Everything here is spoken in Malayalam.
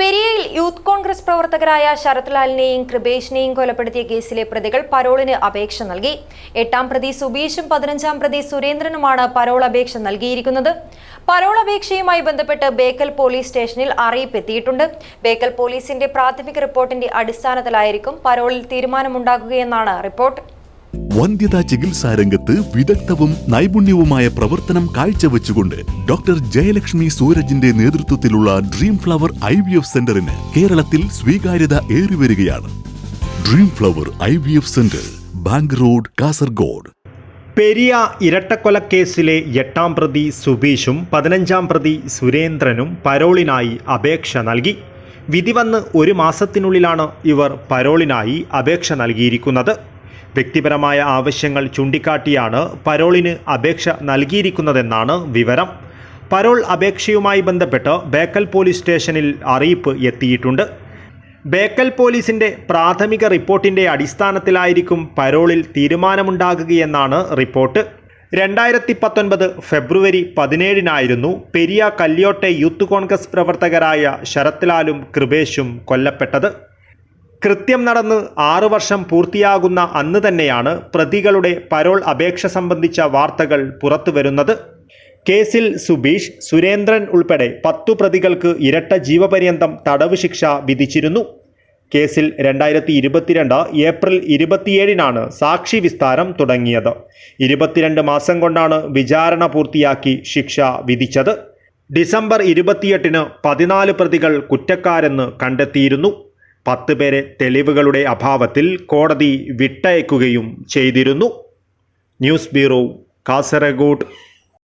പെരിയയിൽ യൂത്ത് കോൺഗ്രസ് പ്രവർത്തകരായ ശരത്ലാലിനെയും കൃപേഷിനെയും കൊലപ്പെടുത്തിയ കേസിലെ പ്രതികൾ പരോളിന് അപേക്ഷ നൽകി. എട്ടാം പ്രതി സുബീഷും പതിനഞ്ചാം പ്രതി സുരേന്ദ്രനുമാണ് പരോൾ അപേക്ഷ നൽകിയിരിക്കുന്നത്. പരോൾ അപേക്ഷയുമായി ബന്ധപ്പെട്ട് ബേക്കൽ പോലീസ് സ്റ്റേഷനിൽ അറിയിപ്പ് എത്തിയിട്ടുണ്ട് ബേക്കൽ പോലീസിന്റെ പ്രാഥമിക റിപ്പോർട്ടിന്റെ അടിസ്ഥാനത്തിലായിരിക്കും പരോളിൽ തീരുമാനമുണ്ടാകുകയെന്നാണ് റിപ്പോർട്ട്. വന്ധ്യതാ ചികിത്സാ രംഗത്ത് വിദഗ്ധവും നൈപുണ്യവുമായ പ്രവർത്തനം കാഴ്ചവെച്ചുകൊണ്ട് ഡോക്ടർ ജയലക്ഷ്മി സൂരജിന്റെ നേതൃത്വത്തിലുള്ള dream flower I V F സെന്ററിന് കേരളത്തിൽ സ്വീകാര്യത ഏറിവരികയാണ് dream flower I V F centre bank road Kasaragod. Periya ഇരട്ടക്കൊലക്കേസിലെ എട്ടാം പ്രതി സുബീഷും പതിനഞ്ചാം പ്രതി സുരേന്ദ്രനും പരോളിനായി അപേക്ഷ നൽകി. വിധി വന്ന് ഒരു മാസത്തിനുള്ളിലാണ് ഇവർ പരോളിനായി അപേക്ഷ നൽകിയിരിക്കുന്നത്. വ്യക്തിപരമായ ആവശ്യങ്ങൾ ചൂണ്ടിക്കാട്ടിയാണ് പരോളിന് അപേക്ഷ നൽകിയിരിക്കുന്നതെന്നാണ് വിവരം. പരോൾ അപേക്ഷയുമായി ബന്ധപ്പെട്ട് ബേക്കൽ പോലീസ് സ്റ്റേഷനിൽ അറിയിപ്പ് എത്തിയിട്ടുണ്ട്. ബേക്കൽ പോലീസിന്റെ പ്രാഥമിക റിപ്പോർട്ടിന്റെ അടിസ്ഥാനത്തിലായിരിക്കും പരോളിൽ തീരുമാനമുണ്ടാകുകയെന്നാണ് റിപ്പോർട്ട്. രണ്ടായിരത്തി പത്തൊൻപത് ഫെബ്രുവരി പതിനേഴിനായിരുന്നു പെരിയ കല്യോട്ടെ യൂത്ത് കോൺഗ്രസ് പ്രവർത്തകരായ ശരത്ലാലും കൃപേഷും കൊല്ലപ്പെട്ടത്. കൃത്യം നടന്ന് ആറു വർഷം പൂർത്തിയാകുന്ന അന്ന് തന്നെയാണ് പ്രതികളുടെ പരോൾ അപേക്ഷ സംബന്ധിച്ച വാർത്തകൾ പുറത്തുവരുന്നത് കേസിൽ സുബീഷ് സുരേന്ദ്രൻ ഉൾപ്പെടെ പത്തു പ്രതികൾക്ക് ഇരട്ട ജീവപര്യന്തം തടവ് ശിക്ഷ വിധിച്ചിരുന്നു. കേസിൽ രണ്ടായിരത്തി ഇരുപത്തിരണ്ട് ഏപ്രിൽ ഇരുപത്തിയേഴിനാണ് സാക്ഷി വിസ്താരം തുടങ്ങിയത്. ഇരുപത്തിരണ്ട് മാസം കൊണ്ടാണ് വിചാരണ പൂർത്തിയാക്കി ശിക്ഷ വിധിച്ചത്. ഡിസംബർ ഇരുപത്തിയെട്ടിന് പതിനാല് പ്രതികൾ കുറ്റക്കാരെന്ന് കണ്ടെത്തിയിരുന്നു. പത്ത് പേരെ തെളിവുകളുടെ അഭാവത്തിൽ കോടതി വിട്ടയക്കുകയും ചെയ്തിരുന്നു. News bureau Kasaragod.